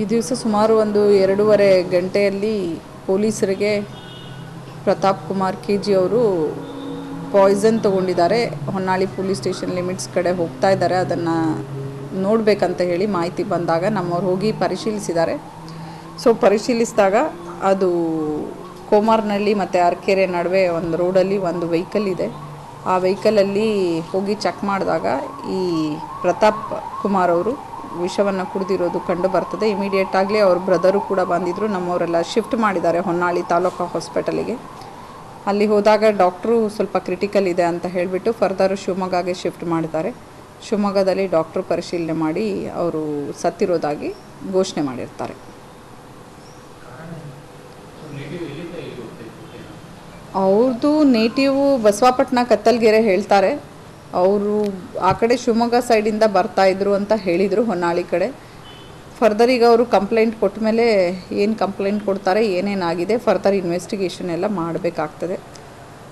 ಈ ದಿವಸ ಸುಮಾರು ಒಂದು ಎರಡೂವರೆ ಗಂಟೆಯಲ್ಲಿ ಪೊಲೀಸರಿಗೆ ಪ್ರತಾಪ್ ಕುಮಾರ್ ಕೆ ಜಿ ಅವರು ಪಾಯ್ಸನ್ ತೊಗೊಂಡಿದ್ದಾರೆ. ಹೊನ್ನಾಳಿ ಪೊಲೀಸ್ ಸ್ಟೇಷನ್ ಲಿಮಿಟ್ಸ್ ಕಡೆ ಹೋಗ್ತಾ ಇದ್ದಾರೆ. ಅದನ್ನು ನೋಡಬೇಕಂತ ಹೇಳಿ ಮಾಹಿತಿ ಬಂದಾಗ ನಮ್ಮವ್ರು ಹೋಗಿ ಪರಿಶೀಲಿಸಿದ್ದಾರೆ. ಸೊ, ಪರಿಶೀಲಿಸಿದಾಗ ಅದು ಕೋಮಾರ್ನಹಳ್ಳಿ ಮತ್ತು ಅರ್ಕೆರೆ ನಡುವೆ ಒಂದು ರೋಡಲ್ಲಿ ಒಂದು ವೆಹಿಕಲ್ ಇದೆ. ಆ ವೆಹಿಕಲಲ್ಲಿ ಹೋಗಿ ಚೆಕ್ ಮಾಡಿದಾಗ ಈ ಪ್ರತಾಪ್ ಕುಮಾರ್ ಅವರು ವಿಷವನ್ನು ಕುಡಿದಿರೋದು ಕಂಡು ಬರ್ತದೆ. ಇಮಿಡಿಯೇಟ್ ಆಗಲಿ ಅವ್ರ ಬ್ರದರು ಕೂಡ ಬಂದಿದ್ದರು ನಮ್ಮವರೆಲ್ಲ ಶಿಫ್ಟ್ ಮಾಡಿದ್ದಾರೆ ಹೊನ್ನಾಳಿ ತಾಲೂಕು ಹಾಸ್ಪಿಟಲಿಗೆ ಅಲ್ಲಿ ಹೋದಾಗ ಡಾಕ್ಟ್ರು ಸ್ವಲ್ಪ ಕ್ರಿಟಿಕಲ್ ಇದೆ ಅಂತ ಹೇಳಿಬಿಟ್ಟು ಫರ್ದರ್ ಶಿವಮೊಗ್ಗಗೆ ಶಿಫ್ಟ್ ಮಾಡಿದ್ದಾರೆ. ಶಿವಮೊಗ್ಗದಲ್ಲಿ ಡಾಕ್ಟ್ರು ಪರಿಶೀಲನೆ ಮಾಡಿ ಅವರು ಸತ್ತಿರೋದಾಗಿ ಘೋಷಣೆ ಮಾಡಿರ್ತಾರೆ. ಅವ್ರದ್ದು ನೇಟಿವ್ ಬಸವಾಪಟ್ಟಣ ಕತ್ತಲ್ಗೆರೆ ಹೇಳ್ತಾರೆ. ಅವರು ಆ ಕಡೆ ಶಿವಮೊಗ್ಗ ಸೈಡಿಂದ ಬರ್ತಾ ಇದ್ರು ಅಂತ ಹೇಳಿದರು ಹೊನ್ನಾಳಿ ಕಡೆ. ಫರ್ದರ್ ಈಗ ಅವರು ಕಂಪ್ಲೇಂಟ್ ಕೊಟ್ಟ ಮೇಲೆ ಏನು ಕಂಪ್ಲೇಂಟ್ ಕೊಡ್ತಾರೆ ಏನೇನಾಗಿದೆ ಫರ್ದರ್ ಇನ್ವೆಸ್ಟಿಗೇಷನ್ ಎಲ್ಲ ಮಾಡಬೇಕಾಗ್ತದೆ.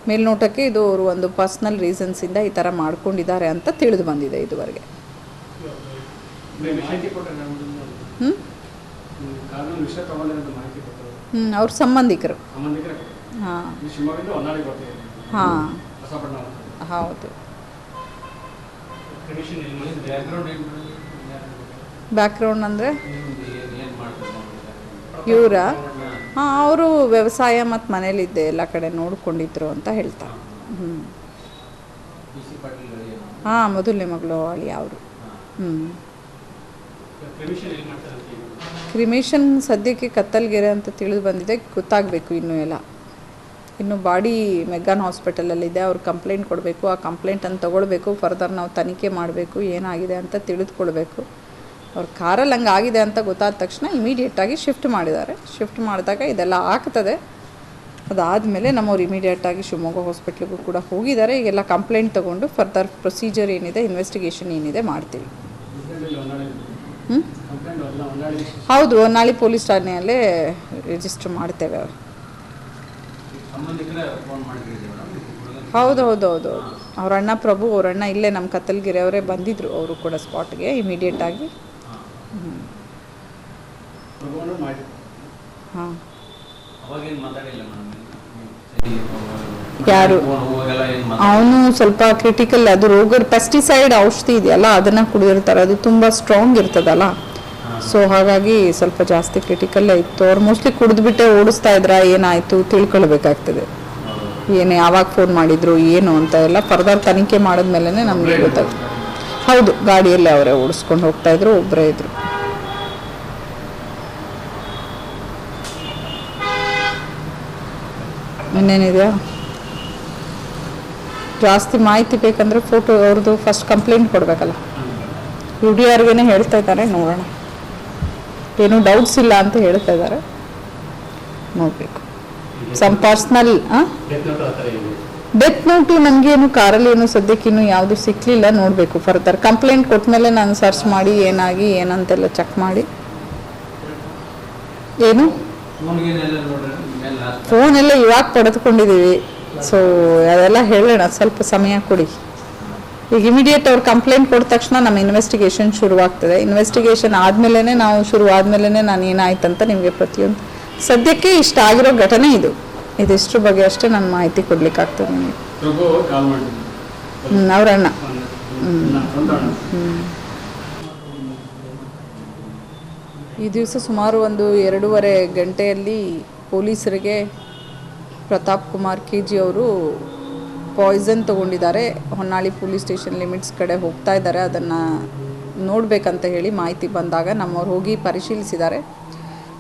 ಮೇಲ್ನೋಟಕ್ಕೆ ಇದು ಅವರು ಒಂದು ಪರ್ಸ್ನಲ್ ರೀಸನ್ಸಿಂದ ಈ ಥರ ಮಾಡ್ಕೊಂಡಿದ್ದಾರೆ ಅಂತ ತಿಳಿದು ಬಂದಿದೆ ಇದುವರೆಗೆ. ಹ್ಞೂ ಹ್ಞೂ ಅವ್ರ ಸಂಬಂಧಿಕರು. ಹಾಂ. ಹಾಂ. ಹೌದು. ಬ್ಯಾಕ್ಗ್ರೌಂಡ್ ಅಂದರೆ? ಇವರ? ಹಾಂ ಅವರು ವ್ಯವಸಾಯ ಮತ್ತು ಮನೇಲಿದ್ದೆ ಎಲ್ಲ ಕಡೆ ನೋಡ್ಕೊಂಡಿದ್ರು ಅಂತ ಹೇಳ್ತಾರೆ ಹ್ಞೂ ಹಾಂ ಮೊದಲನೇ ಮಗಳು ಅವಳಿ ಅವರು. ಹ್ಞೂ ಕ್ರಿಮೇಷನ್ ಸದ್ಯಕ್ಕೆ ಕತ್ತಲ್ಗೆರೆ ಅಂತ ತಿಳಿದು ಬಂದಿದೆ ಗೊತ್ತಾಗಬೇಕು ಇನ್ನೂ ಎಲ್ಲ. ಇನ್ನು ಬಾಡಿ ಮೆಗ್ಗಾನ್ ಹಾಸ್ಪಿಟಲಲ್ಲಿದೆ, ಅವ್ರು ಕಂಪ್ಲೇಂಟ್ ಕೊಡಬೇಕು, ಆ ಕಂಪ್ಲೇಂಟನ್ನು ತೊಗೊಳ್ಬೇಕು, ಫರ್ದರ್ ನಾವು ತನಿಖೆ ಮಾಡಬೇಕು, ಏನಾಗಿದೆ ಅಂತ ತಿಳಿದುಕೊಳ್ಬೇಕು. ಅವ್ರ ಕಾರಲ್ಲಿ ಹಂಗೆ ಆಗಿದೆ ಅಂತ ಗೊತ್ತಾದ ತಕ್ಷಣ ಇಮಿಡಿಯೇಟಾಗಿ ಶಿಫ್ಟ್ ಮಾಡಿದ್ದಾರೆ. ಶಿಫ್ಟ್ ಮಾಡಿದಾಗ ಇದೆಲ್ಲ ಆಗ್ತದೆ. ಅದಾದಮೇಲೆ ನಮ್ಮವ್ರು ಇಮಿಡಿಯೇಟಾಗಿ ಶಿವಮೊಗ್ಗ ಹಾಸ್ಪಿಟ್ಲಿಗೂ ಕೂಡ ಹೋಗಿದ್ದಾರೆ. ಈಗೆಲ್ಲ ಕಂಪ್ಲೇಂಟ್ ತೊಗೊಂಡು ಫರ್ದರ್ ಪ್ರೊಸೀಜರ್ ಏನಿದೆ ಇನ್ವೆಸ್ಟಿಗೇಷನ್ ಏನಿದೆ ಮಾಡ್ತೀವಿ. ಹೌದು, ಹೊನ್ನಾಳಿ ಪೊಲೀಸ್ ಠಾಣೆಯಲ್ಲೇ ರಿಜಿಸ್ಟರ್ ಮಾಡ್ತೇವೆ ಅವ್ರು. ಹೌದು ಹೌದು ಹೌದು ಹೌದು ಅವ್ರ ಅಣ್ಣ ಪ್ರಭು ಅವ್ರ ಅಣ್ಣ ಇಲ್ಲೇ ನಮ್ಮ ಕತ್ತಲ್ಗಿರಿ ಅವರೇ ಬಂದಿದ್ದರು ಅವರು ಕೂಡ ಸ್ಪಾಟ್ಗೆ ಇಮಿಡಿಯೇಟ್ ಆಗಿ. ಮಾಡಿ. ಹಾಂ. ಯಾರು? ಅವನು ಸ್ವಲ್ಪ ಕ್ರಿಟಿಕಲ್ ಅದು ರೋಗರ್ ಪೆಸ್ಟಿಸೈಡ್ ಔಷಧಿ ಇದೆಯಲ್ಲ ಅದನ್ನು ಕುಡಿದಿರ್ತಾರೆ. ಅದು ತುಂಬ ಸ್ಟ್ರಾಂಗ್ ಇರ್ತದಲ್ಲ. ಸೊ ಹಾಗಾಗಿ ಸ್ವಲ್ಪ ಜಾಸ್ತಿ ಕ್ರಿಟಿಕಲ್ಲೇ ಇತ್ತು. ಅವ್ರು ಮೋಸ್ಟ್ಲಿ ಕುಡಿದ್ಬಿಟ್ಟೆ ಓಡಿಸ್ತಾ ಇದ್ರ ಏನಾಯ್ತು ತಿಳ್ಕೊಳ್ಬೇಕಾಗ್ತದೆ. ಏನು ಯಾವಾಗ ಫೋನ್ ಮಾಡಿದ್ರು ಏನು ಅಂತ ಎಲ್ಲ ಫರ್ದರ್ ತನಿಖೆ ಮಾಡಿದ್ಮೇಲೆ ನಮಗೆ ಗೊತ್ತಾಗ್ತದೆ. ಹೌದು ಗಾಡಿಯಲ್ಲೇ ಅವರೇ ಓಡಿಸ್ಕೊಂಡು ಹೋಗ್ತಾ ಇದ್ರು ಒಬ್ಬರೇ ಇದ್ರು. ಇನ್ನೇನಿದೆಯಾ? ಜಾಸ್ತಿ ಮಾಹಿತಿ ಬೇಕಂದ್ರೆ ಫೋಟೋ ಅವ್ರದ್ದು ಫಸ್ಟ್ ಕಂಪ್ಲೇಂಟ್ ಕೊಡಬೇಕಲ್ಲ. ಯು ಡಿ ಆರ್ಗೇನೆ ಹೇಳ್ತಾ ಇದ್ದಾರೆ ನೋಡೋಣ. ಏನು ಡೌಟ್ಸ್ ಇಲ್ಲ ಅಂತ ಹೇಳ್ತಾ ಇದ್ದಾರೆ ನೋಡಬೇಕು. ಸಮ್ ಪರ್ಸ್ನಲ್ ಡೆತ್ ನೋಟ್ ನನಗೇನು ಕಾರಲ್ಲಿ ಏನು ಸದ್ಯಕ್ಕೆ ಇನ್ನೂ ಯಾವುದು ಸಿಕ್ಕಲಿಲ್ಲ ನೋಡಬೇಕು ಫರ್ದರ್ ಕಂಪ್ಲೇಂಟ್ ಕೊಟ್ಟಮೇಲೆ ನಾನು ಸರ್ಚ್ ಮಾಡಿ ಏನಾಗಿ ಏನಂತೆಲ್ಲ ಚೆಕ್ ಮಾಡಿ. ಏನು? ಫೋನೆಲ್ಲ ಇವಾಗ ಪಡೆದುಕೊಂಡಿದ್ದೀವಿ. ಸೊ ಅದೆಲ್ಲ ಹೇಳೋಣ ಸ್ವಲ್ಪ ಸಮಯ ಕೊಡಿ. ಈಗ ಇಮಿಡಿಯೇಟ್ ಅವ್ರು ಕಂಪ್ಲೇಂಟ್ ಕೊಟ್ಟ ತಕ್ಷಣ ನಮ್ಮ ಇನ್ವೆಸ್ಟಿಗೇಷನ್ ಶುರುವಾಗ್ತದೆ. ಇನ್ವೆಸ್ಟಿಗೇಷನ್ ಆದಮೇಲೆ ನಾವು ಶುರು ಆದಮೇಲೆ ನಾನು ಏನಾಯ್ತು ಅಂತ ನಿಮಗೆ ಪ್ರತಿಯೊಂದು ಸದ್ಯಕ್ಕೆ ಇಷ್ಟ ಆಗಿರೋ ಘಟನೆ ಇದು. ಇದಿಷ್ಟ್ರ ಬಗ್ಗೆ ಅಷ್ಟೇ ನಾನು ಮಾಹಿತಿ ಕೊಡ್ಲಿಕ್ಕಾಗ್ತದೆ ನಿಮಗೆ. ಹ್ಞೂ ಅವ್ರ ಅಣ್ಣ. ನನ್ನ ಈ ದಿವಸ ಸುಮಾರು ಒಂದು ಎರಡೂವರೆ ಗಂಟೆಯಲ್ಲಿ ಪೊಲೀಸರಿಗೆ ಪ್ರತಾಪ್ ಕುಮಾರ್ ಕೆ ಜಿ ಅವರು ಪಾಯ್ಸನ್ ತೊಗೊಂಡಿದ್ದಾರೆ. ಹೊನ್ನಾಳಿ ಪೊಲೀಸ್ ಸ್ಟೇಷನ್ ಲಿಮಿಟ್ಸ್ ಕಡೆ ಹೋಗ್ತಾ ಇದ್ದಾರೆ. ಅದನ್ನು ನೋಡಬೇಕಂತ ಹೇಳಿ ಮಾಹಿತಿ ಬಂದಾಗ ನಮ್ಮವ್ರು ಹೋಗಿ ಪರಿಶೀಲಿಸಿದ್ದಾರೆ.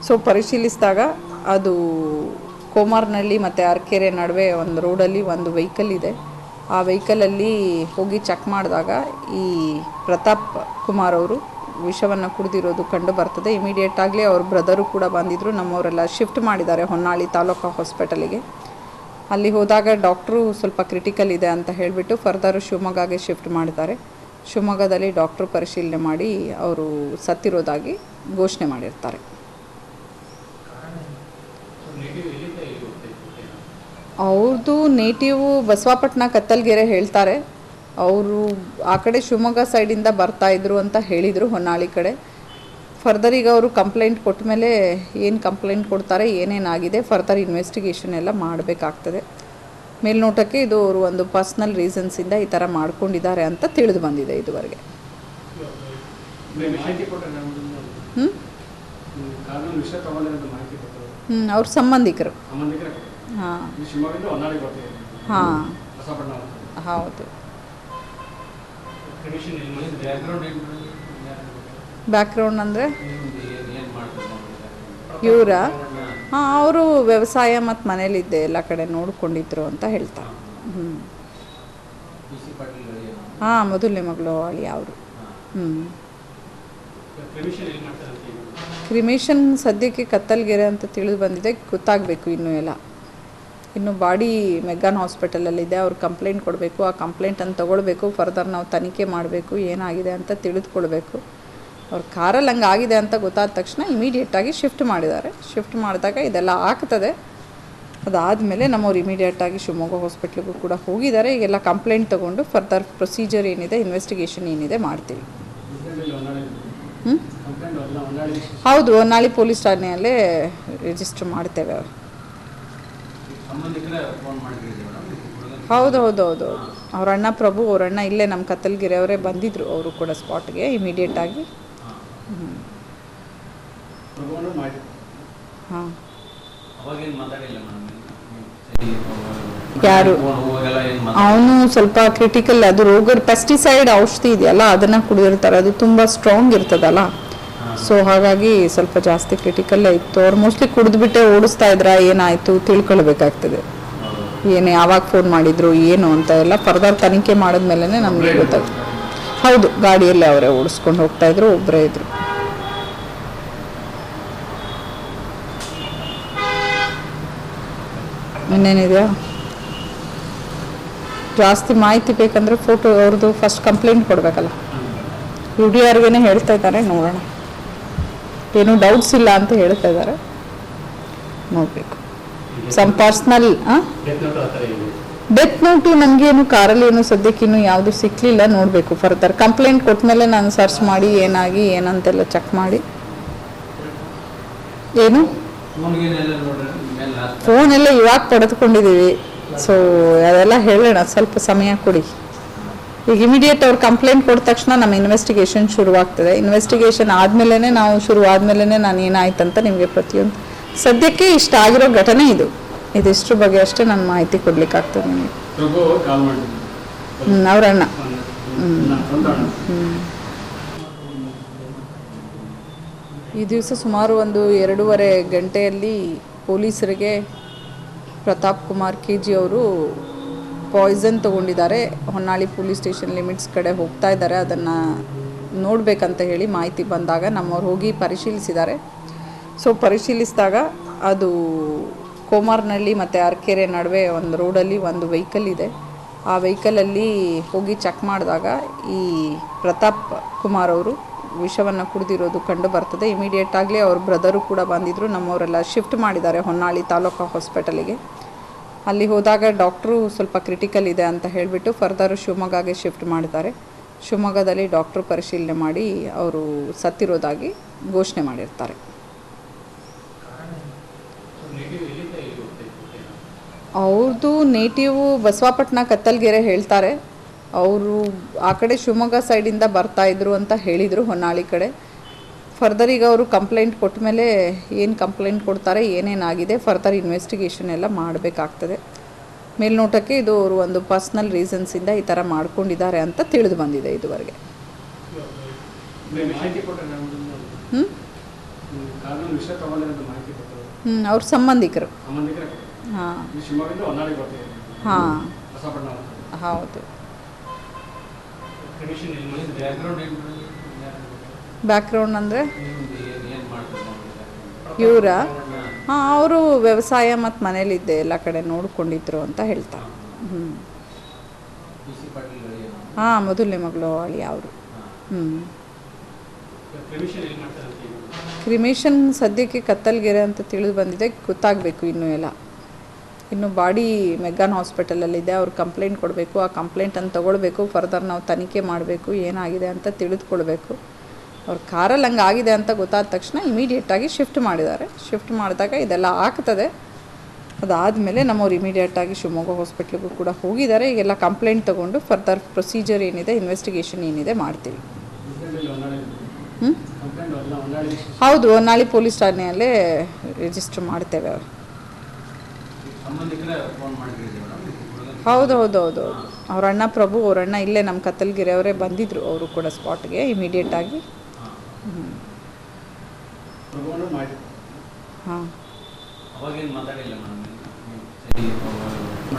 ಸೊ ಪರಿಶೀಲಿಸಿದಾಗ ಅದು ಕೋಮಾರ್ನಹಳ್ಳಿ ಮತ್ತು ಅರ್ಕೆರೆ ನಡುವೆ ಒಂದು ರೋಡಲ್ಲಿ ಒಂದು ವೆಹಿಕಲ್ ಇದೆ. ಆ ವೆಹಿಕಲಲ್ಲಿ ಹೋಗಿ ಚೆಕ್ ಮಾಡಿದಾಗ ಈ ಪ್ರತಾಪ್ ಕುಮಾರ್ ಅವರು ವಿಷವನ್ನು ಕುಡಿದಿರೋದು ಕಂಡು ಬರ್ತದೆ. ಇಮಿಡಿಯೇಟಾಗಲಿ ಅವ್ರ ಬ್ರದರು ಕೂಡ ಬಂದಿದ್ದರು ನಮ್ಮವರೆಲ್ಲ ಶಿಫ್ಟ್ ಮಾಡಿದ್ದಾರೆ ಹೊನ್ನಾಳಿ ತಾಲೂಕು ಹಾಸ್ಪಿಟಲಿಗೆ ಅಲ್ಲಿ ಹೋದಾಗ ಡಾಕ್ಟ್ರು ಸ್ವಲ್ಪ ಕ್ರಿಟಿಕಲ್ ಇದೆ ಅಂತ ಹೇಳಿಬಿಟ್ಟು ಫರ್ದರ್ ಶಿವಮೊಗ್ಗಗೆ ಶಿಫ್ಟ್ ಮಾಡಿದ್ದಾರೆ. ಶಿವಮೊಗ್ಗದಲ್ಲಿ ಡಾಕ್ಟ್ರು ಪರಿಶೀಲನೆ ಮಾಡಿ ಅವರು ಸತ್ತಿರೋದಾಗಿ ಘೋಷಣೆ ಮಾಡಿರ್ತಾರೆ. ಅವ್ರದ್ದು ನೇಟಿವ್ ಬಸವಾಪಟ್ಟಣ ಕತ್ತಲ್ಗೆರೆ ಹೇಳ್ತಾರೆ. ಅವರು ಆ ಕಡೆ ಶಿವಮೊಗ್ಗ ಸೈಡಿಂದ ಬರ್ತಾ ಇದ್ರು ಅಂತ ಹೇಳಿದರು ಹೊನ್ನಾಳಿ ಕಡೆ. ಫರ್ದರ್ ಈಗ ಅವರು ಕಂಪ್ಲೇಂಟ್ ಕೊಟ್ಟ ಮೇಲೆ ಏನು ಕಂಪ್ಲೇಂಟ್ ಕೊಡ್ತಾರೆ ಏನೇನಾಗಿದೆ ಫರ್ದರ್ ಇನ್ವೆಸ್ಟಿಗೇಷನ್ ಎಲ್ಲ ಮಾಡಬೇಕಾಗ್ತದೆ. ಮೇಲ್ನೋಟಕ್ಕೆ ಇದು ಅವರು ಒಂದು ಪರ್ಸ್ನಲ್ ರೀಸನ್ಸಿಂದ ಈ ಥರ ಮಾಡ್ಕೊಂಡಿದ್ದಾರೆ ಅಂತ ತಿಳಿದು ಬಂದಿದೆ ಇದುವರೆಗೆ. ಹ್ಞೂ ಹ್ಞೂ ಅವ್ರ ಸಂಬಂಧಿಕರು. ಹಾಂ. ಹಾಂ. ಹೌದು. ಬ್ಯಾಕ್ಗ್ರೌಂಡ್ ಅಂದರೆ? ಇವರ? ಹಾಂ, ಅವರು ವ್ಯವಸಾಯ ಮತ್ತು ಮನೇಲಿದ್ದೆ ಎಲ್ಲ ಕಡೆ ನೋಡ್ಕೊಂಡಿದ್ರು ಅಂತ ಹೇಳ್ತಾರೆ ಹ್ಞೂ ಹಾಂ, ಮೊದಲನೇ ಮಗಳು ಅವಳಿ ಅವರು. ಹ್ಞೂ ಕ್ರಿಮೇಷನ್ ಸದ್ಯಕ್ಕೆ ಕತ್ತಲ್ಗೆರೆ ಅಂತ ತಿಳಿದು ಬಂದಿದೆ, ಗೊತ್ತಾಗಬೇಕು ಇನ್ನೂ ಎಲ್ಲ. ಇನ್ನು ಬಾಡಿ ಮೆಗ್ಗಾನ್ ಹಾಸ್ಪಿಟಲಲ್ಲಿದೆ, ಅವ್ರು ಕಂಪ್ಲೇಂಟ್ ಕೊಡಬೇಕು, ಆ ಕಂಪ್ಲೇಂಟನ್ನು ತೊಗೊಳ್ಬೇಕು, ಫರ್ದರ್ ನಾವು ತನಿಖೆ ಮಾಡಬೇಕು, ಏನಾಗಿದೆ ಅಂತ ತಿಳಿದುಕೊಳ್ಬೇಕು. ಅವ್ರ ಕಾರಲ್ಲಿ ಹಂಗೆ ಆಗಿದೆ ಅಂತ ಗೊತ್ತಾದ ತಕ್ಷಣ ಇಮಿಡಿಯೇಟಾಗಿ ಶಿಫ್ಟ್ ಮಾಡಿದ್ದಾರೆ. ಶಿಫ್ಟ್ ಮಾಡಿದಾಗ ಇದೆಲ್ಲ ಆಗ್ತದೆ. ಅದಾದಮೇಲೆ ನಮ್ಮವ್ರು ಇಮಿಡಿಯೇಟಾಗಿ ಶಿವಮೊಗ್ಗ ಹಾಸ್ಪಿಟ್ಲಿಗೂ ಕೂಡ ಹೋಗಿದ್ದಾರೆ. ಈಗೆಲ್ಲ ಕಂಪ್ಲೇಂಟ್ ತೊಗೊಂಡು ಫರ್ದರ್ ಪ್ರೊಸೀಜರ್ ಏನಿದೆ ಇನ್ವೆಸ್ಟಿಗೇಷನ್ ಏನಿದೆ ಮಾಡ್ತೀವಿ. ಹ್ಞೂ ಹೌದು, ಹೊನ್ನಾಳಿ ಪೊಲೀಸ್ ಠಾಣೆಯಲ್ಲೇ ರಿಜಿಸ್ಟರ್ ಮಾಡ್ತೇವೆ ಅವರು. ಹೌದು ಹೌದು ಹೌದು ಹೌದು ಅವ್ರ ಅಣ್ಣ ಪ್ರಭು, ಅವ್ರ ಅಣ್ಣ ಇಲ್ಲೇ ನಮ್ಮ ಕತ್ತಲ್ಗೆರೆ ಅವರೇ ಬಂದಿದ್ದರು ಅವರು ಕೂಡ ಸ್ಪಾಟ್ಗೆ ಇಮಿಡಿಯೇಟಾಗಿ ಹಾಂ. ಯಾರು? ಅವನು ಸ್ವಲ್ಪ ಕ್ರಿಟಿಕಲ್ ಅದು ರೋಗ ಪೆಸ್ಟಿಸೈಡ್ ಔಷಧಿ ಇದೆಯಲ್ಲ ಅದನ್ನ ಕುಡಿದಿರ್ತಾರೆ. ಅದು ತುಂಬಾ ಸ್ಟ್ರಾಂಗ್ ಇರ್ತದಲ್ಲ. ಸೊ ಹಾಗಾಗಿ ಸ್ವಲ್ಪ ಜಾಸ್ತಿ ಕ್ರಿಟಿಕಲ್ ಇತ್ತು. ಅವ್ರು ಮೋಸ್ಟ್ಲಿ ಕುಡಿದ್ಬಿಟ್ಟೆ ಓಡಿಸ್ತಾ ಇದ್ರ ಏನಾಯ್ತು ತಿಳ್ಕೊಳ್ಬೇಕಾಗ್ತದೆ. ಏನು ಯಾವಾಗ ಫೋನ್ ಮಾಡಿದ್ರು ಏನು ಅಂತ ಎಲ್ಲ ಫರ್ದರ್ ತನಿಖೆ ಮಾಡಿದ್ಮೇಲೆ ನಮಗೆ ಗೊತ್ತಾಗ್ತದೆ. ಹೌದು ಗಾಡಿಯಲ್ಲೇ ಅವರೇ ಓಡಿಸ್ಕೊಂಡು ಹೋಗ್ತಾ ಇದ್ರು ಒಬ್ಬರೇ ಇದ್ರು. ಇನ್ನೇನಿದೆಯಾ? ಜಾಸ್ತಿ ಮಾಹಿತಿ ಬೇಕಂದ್ರೆ ಫೋಟೋ ಅವ್ರದ್ದು ಫಸ್ಟ್ ಕಂಪ್ಲೇಂಟ್ ಕೊಡಬೇಕಲ್ಲ. ಯು ಡಿ ಆರ್ಗೇನೆ ಹೇಳ್ತಾ ಇದ್ದಾರೆ, ನೋಡೋಣ. ಏನೂ ಡೌಟ್ಸ್ ಇಲ್ಲ ಅಂತ ಹೇಳ್ತಾ ಇದ್ದಾರೆ. ನೋಡಬೇಕು. ಸಮ್ ಪರ್ಸ್ನಲ್ ಡೆತ್ ನೋಟ್ ನನಗೇನು ಕಾರಲ್ಲಿ ಏನು ಸದ್ಯಕ್ಕೆ ಇನ್ನೂ ಯಾವುದು ಸಿಕ್ಕಲಿಲ್ಲ ನೋಡಬೇಕು ಫರ್ದರ್ ಕಂಪ್ಲೇಂಟ್ ಕೊಟ್ಟಮೇಲೆ ನಾನು ಸರ್ಚ್ ಮಾಡಿ ಏನಾಗಿ, ಏನಂತೆಲ್ಲ ಚೆಕ್ ಮಾಡಿ. ಏನು? ಫೋನ್ ಎಲ್ಲ ಇವಾಗ ಪಡೆದುಕೊಂಡಿದ್ದೀವಿ. ಸೊ ಅದೆಲ್ಲ ಹೇಳೋಣ ಸ್ವಲ್ಪ ಸಮಯ ಕೊಡಿ. ಈಗ ಇಮಿಡಿಯೇಟ್ ಅವ್ರು ಕಂಪ್ಲೇಂಟ್ ಕೊಟ್ಟ ತಕ್ಷಣ ನಮ್ಮ ಇನ್ವೆಸ್ಟಿಗೇಷನ್ ಶುರುವಾಗ್ತದೆ. ಇನ್ವೆಸ್ಟಿಗೇಷನ್ ಆದಮೇಲೆ ನಾವು ಶುರು ಆದಮೇಲೆ ನಾನು ಅಂತ ನಿಮಗೆ ಪ್ರತಿಯೊಂದು ಸದ್ಯಕ್ಕೆ ಇಷ್ಟ ಆಗಿರೋ ಘಟನೆ ಇದು. ಇದಿಷ್ಟ್ರ ಬಗ್ಗೆ ಅಷ್ಟೇ ನಾನು ಮಾಹಿತಿ ಕೊಡ್ಲಿಕ್ಕಾಗ್ತದೆ ನಿಮಗೆ. ಹ್ಞೂ ಅವ್ರ ಅಣ್ಣ. ಈ ದಿವಸ ಸುಮಾರು ಒಂದು ಎರಡೂವರೆ ಗಂಟೆಯಲ್ಲಿ ಪೊಲೀಸರಿಗೆ ಪ್ರತಾಪ್ ಕುಮಾರ್ ಕೆ ಜಿ ಅವರು ಪಾಯ್ಸನ್ ತಗೊಂಡಿದ್ದಾರೆ. ಹೊನ್ನಾಳಿ ಪೊಲೀಸ್ ಸ್ಟೇಷನ್ ಲಿಮಿಟ್ಸ್ ಕಡೆ ಹೋಗ್ತಾ ಇದ್ದಾರೆ. ಅದನ್ನು ನೋಡಬೇಕಂತ ಹೇಳಿ ಮಾಹಿತಿ ಬಂದಾಗ ನಮ್ಮವ್ರು ಹೋಗಿ ಪರಿಶೀಲಿಸಿದ್ದಾರೆ. ಸೊ ಪರಿಶೀಲಿಸಿದಾಗ ಅದು ಕೋಮಾರ್ನಳ್ಳಿ ಮತ್ತು ಅರ್ಕೆರೆ ನಡುವೆ ಒಂದು ರೋಡಲ್ಲಿ ಒಂದು ವೆಹಿಕಲ್ ಇದೆ. ಆ ವೆಹಿಕಲಲ್ಲಿ ಹೋಗಿ ಚೆಕ್ ಮಾಡಿದಾಗ ಈ ಪ್ರತಾಪ್ ಕುಮಾರ್ ಅವರು ವಿಷವನ್ನು ಕುಡಿದಿರೋದು ಕಂಡು ಬರ್ತದೆ. ಇಮಿಡಿಯೇಟ್ ಆಗಲಿ ಅವ್ರ ಬ್ರದರು ಕೂಡ ಬಂದಿದ್ದರು ನಮ್ಮವರೆಲ್ಲ ಶಿಫ್ಟ್ ಮಾಡಿದ್ದಾರೆ ಹೊನ್ನಾಳಿ ತಾಲೂಕು ಹಾಸ್ಪಿಟಲಿಗೆ ಅಲ್ಲಿ ಹೋದಾಗ ಡಾಕ್ಟ್ರು ಸ್ವಲ್ಪ ಕ್ರಿಟಿಕಲ್ ಇದೆ ಅಂತ ಹೇಳಿಬಿಟ್ಟು ಫರ್ದರ್ ಶಿವಮೊಗ್ಗಗೆ ಶಿಫ್ಟ್ ಮಾಡಿದ್ದಾರೆ. ಶಿವಮೊಗ್ಗದಲ್ಲಿ ಡಾಕ್ಟ್ರು ಪರಿಶೀಲನೆ ಮಾಡಿ ಅವರು ಸತ್ತಿರೋದಾಗಿ ಘೋಷಣೆ ಮಾಡಿರ್ತಾರೆ. ಅವ್ರದ್ದು ನೇಟಿವ್ ಬಸವಾಪಟ್ಟಣ ಕತ್ತಲ್ಗೆರೆ ಹೇಳ್ತಾರೆ. ಅವರು ಆ ಕಡೆ ಶಿವಮೊಗ್ಗ ಸೈಡಿಂದ ಬರ್ತಾ ಇದ್ರು ಅಂತ ಹೇಳಿದರು ಹೊನ್ನಾಳಿ ಕಡೆ. ಫರ್ದರ್ ಈಗ ಅವರು ಕಂಪ್ಲೇಂಟ್ ಕೊಟ್ಟ ಮೇಲೆ ಏನು ಕಂಪ್ಲೇಂಟ್ ಕೊಡ್ತಾರೆ ಏನೇನಾಗಿದೆ ಫರ್ದರ್ ಇನ್ವೆಸ್ಟಿಗೇಷನ್ ಎಲ್ಲ ಮಾಡಬೇಕಾಗ್ತದೆ. ಮೇಲ್ನೋಟಕ್ಕೆ ಇದು ಅವರು ಒಂದು ಪರ್ಸ್ನಲ್ ರೀಸನ್ಸಿಂದ ಈ ಥರ ಮಾಡ್ಕೊಂಡಿದ್ದಾರೆ ಅಂತ ತಿಳಿದು ಬಂದಿದೆ ಇದುವರೆಗೆ. ಹ್ಞೂ ಹ್ಞೂ ಅವ್ರ ಸಂಬಂಧಿಕರು. ಹಾಂ. ಹಾಂ. ಹೌದು. ಬ್ಯಾಕ್ಗ್ರೌಂಡ್ ಅಂದರೆ? ಇವರ? ಹಾಂ ಅವರು ವ್ಯವಸಾಯ ಮತ್ತು ಮನೇಲಿದ್ದೆ ಎಲ್ಲ ಕಡೆ ನೋಡ್ಕೊಂಡಿದ್ರು ಅಂತ ಹೇಳ್ತಾರೆ. ಹ್ಞೂ ಹಾಂ ಮೊದಲನೇ ಮಗಳು ಅವಳಿ ಅವರು. ಹ್ಞೂ ಕ್ರಿಮೇಷನ್ ಸದ್ಯಕ್ಕೆ ಕತ್ತಲ್ಗೆರೆ ಅಂತ ತಿಳಿದು ಬಂದಿದೆ. ಗೊತ್ತಾಗಬೇಕು ಇನ್ನೂ ಎಲ್ಲ. ಇನ್ನು ಬಾಡಿ ಮೆಗ್ಗಾನ್ ಹಾಸ್ಪಿಟಲಲ್ಲಿದೆ, ಅವ್ರು ಕಂಪ್ಲೇಂಟ್ ಕೊಡಬೇಕು, ಆ ಕಂಪ್ಲೇಂಟನ್ನು ತೊಗೊಳ್ಬೇಕು, ಫರ್ದರ್ ನಾವು ತನಿಖೆ ಮಾಡಬೇಕು, ಏನಾಗಿದೆ ಅಂತ ತಿಳಿದುಕೊಳ್ಬೇಕು. ಅವ್ರ ಕಾರಲ್ಲಿ ಹಂಗೆ ಆಗಿದೆ ಅಂತ ಗೊತ್ತಾದ ತಕ್ಷಣ ಇಮಿಡಿಯೇಟಾಗಿ ಶಿಫ್ಟ್ ಮಾಡಿದ್ದಾರೆ. ಶಿಫ್ಟ್ ಮಾಡಿದಾಗ ಇದೆಲ್ಲ ಆಗ್ತದೆ. ಅದಾದಮೇಲೆ ನಮ್ಮವ್ರು ಇಮಿಡಿಯೇಟಾಗಿ ಶಿವಮೊಗ್ಗ ಹಾಸ್ಪಿಟ್ಲಿಗೂ ಕೂಡ ಹೋಗಿದ್ದಾರೆ. ಈಗೆಲ್ಲ ಕಂಪ್ಲೇಂಟ್ ತೊಗೊಂಡು ಫರ್ದರ್ ಪ್ರೊಸೀಜರ್ ಏನಿದೆ ಇನ್ವೆಸ್ಟಿಗೇಷನ್ ಏನಿದೆ ಮಾಡ್ತೀವಿ. ಹೌದು, ಹೊನ್ನಾಳಿ ಪೊಲೀಸ್ ಠಾಣೆಯಲ್ಲೇ ರಿಜಿಸ್ಟರ್ ಮಾಡ್ತೇವೆ ಅವ್ರು ಸಂಬಂಧಿಕರೇ ಫೋನ್ ಮಾಡಿದ್ದೀವಿ ಮೇಡಮ್ ಹೌದು ಹೌದು ಹೌದು ಹೌದು. ಅವ್ರ ಅಣ್ಣ ಪ್ರಭು ಅವ್ರ ಅಣ್ಣ ಇಲ್ಲೇ ನಮ್ಮ ಕತ್ತಲಗಿರಿ ಅವರೇ ಬಂದಿದ್ದರು ಅವರು ಕೂಡ ಸ್ಪಾಟ್ಗೆ ಇಮಿಡಿಯೇಟ್ ಆಗಿ. ಪ್ರಭುವನ್ನು ಮಾಡಿ ಹಾಂ.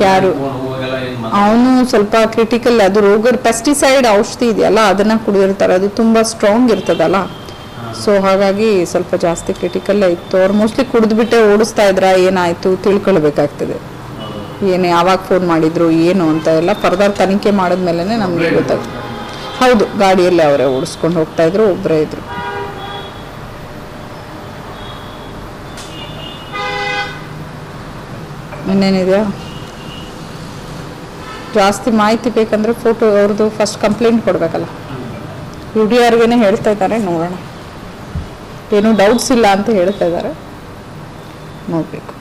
ಯಾರು? ಅವನು ಸ್ವಲ್ಪ ಕ್ರಿಟಿಕಲ್ ಅದು ರೋಗರ್ ಪೆಸ್ಟಿಸೈಡ್ ಔಷಧಿ ಇದೆಯಲ್ಲ ಅದನ್ನು ಕುಡಿದಿರ್ತಾರೆ. ಅದು ತುಂಬ ಸ್ಟ್ರಾಂಗ್ ಇರ್ತದಲ್ಲ. ಸೊ ಹಾಗಾಗಿ ಸ್ವಲ್ಪ ಜಾಸ್ತಿ ಕ್ರಿಟಿಕಲ್ಲೇ ಇತ್ತು. ಅವ್ರು ಮೋಸ್ಟ್ಲಿ ಕುಡಿದ್ಬಿಟ್ಟೆ ಓಡಿಸ್ತಾ ಇದ್ರ ಏನಾಯಿತು ತಿಳ್ಕೊಳ್ಬೇಕಾಗ್ತದೆ. ಏನು ಯಾವಾಗ ಫೋನ್ ಮಾಡಿದ್ರು ಏನು ಅಂತ ಎಲ್ಲ ಫರ್ದರ್ ತನಿಖೆ ಮಾಡಿದ್ಮೇಲೆ ನಮಗೆ ಗೊತ್ತಾಗ್ತದೆ ಹೌದು ಗಾಡಿಯಲ್ಲೇ ಅವರೇ ಓಡಿಸ್ಕೊಂಡು ಹೋಗ್ತಾ ಇದ್ರು ಒಬ್ಬರೇ ಇದ್ರು. ಇನ್ನೇನಿದೆಯಾ? ಜಾಸ್ತಿ ಮಾಹಿತಿ ಬೇಕಂದ್ರೆ ಫೋಟೋ ಅವ್ರದ್ದು ಫಸ್ಟ್ ಕಂಪ್ಲೇಂಟ್ ಕೊಡಬೇಕಲ್ಲ. ಯು ಡಿ ಆರ್ಗೇನೆ ಹೇಳ್ತಾ ಇದ್ದಾರೆ ನೋಡೋಣ. ಏನು ಡೌಟ್ಸ್ ಇಲ್ಲ ಅಂತ ಹೇಳ್ತಾ ಇದ್ದಾರೆ. ನೋಡಬೇಕು.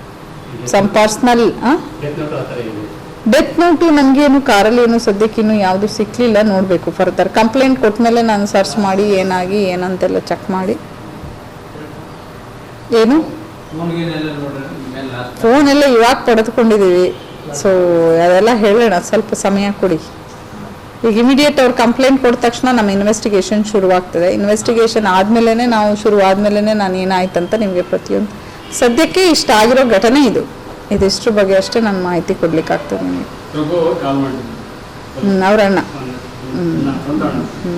ಸಮ್ ಪರ್ಸ್ನಲ್ ಡೆತ್ ನೋಟ್ ನನಗೇನು ಕಾರಲ್ಲಿ ಏನು ಸದ್ಯಕ್ಕೆ ಇನ್ನೂ ಯಾವುದು ಸಿಕ್ಕಲಿಲ್ಲ ನೋಡಬೇಕು ಫರ್ದರ್ ಕಂಪ್ಲೇಂಟ್ ಕೊಟ್ಟಮೇಲೆ ನಾನು ಸರ್ಚ್ ಮಾಡಿ ಏನಾಗಿ ಏನಂತೆಲ್ಲ ಚೆಕ್ ಮಾಡಿ. ಏನು? ಫೋನೆಲ್ಲ ಇವಾಗ ಪಡೆದುಕೊಂಡಿದ್ದೀವಿ. ಸೊ ಅದೆಲ್ಲ ಹೇಳೋಣ. ಸ್ವಲ್ಪ ಸಮಯ ಕೊಡಿ. ಈಗ ಇಮಿಡಿಯೇಟ್ ಅವ್ರು ಕಂಪ್ಲೇಂಟ್ ಕೊಟ್ಟ ತಕ್ಷಣ ನಮ್ಮ ಇನ್ವೆಸ್ಟಿಗೇಷನ್ ಶುರುವಾಗ್ತದೆ. ಇನ್ವೆಸ್ಟಿಗೇಷನ್ ಆದಮೇಲೆ ನಾವು ಶುರು ಆದಮೇಲೆ ನಾನು ಏನಾಯ್ತು ಅಂತ ನಿಮಗೆ ಪ್ರತಿಯೊಂದು ಸದ್ಯಕ್ಕೆ ಇಷ್ಟ ಆಗಿರೋ ಘಟನೆ ಇದು. ಇದಿಷ್ಟ್ರ ಬಗ್ಗೆ ಅಷ್ಟೇ ನಾನು ಮಾಹಿತಿ ಕೊಡ್ಲಿಕ್ಕಾಗ್ತದೆ ನಿಮಗೆ. ಕಾಲ್ ಮಾಡಿದ್ರು. ಹ್ಮ್, ಅವ್ರ ಅಣ್ಣ. ಹ್ಞೂ ಹ್ಞೂ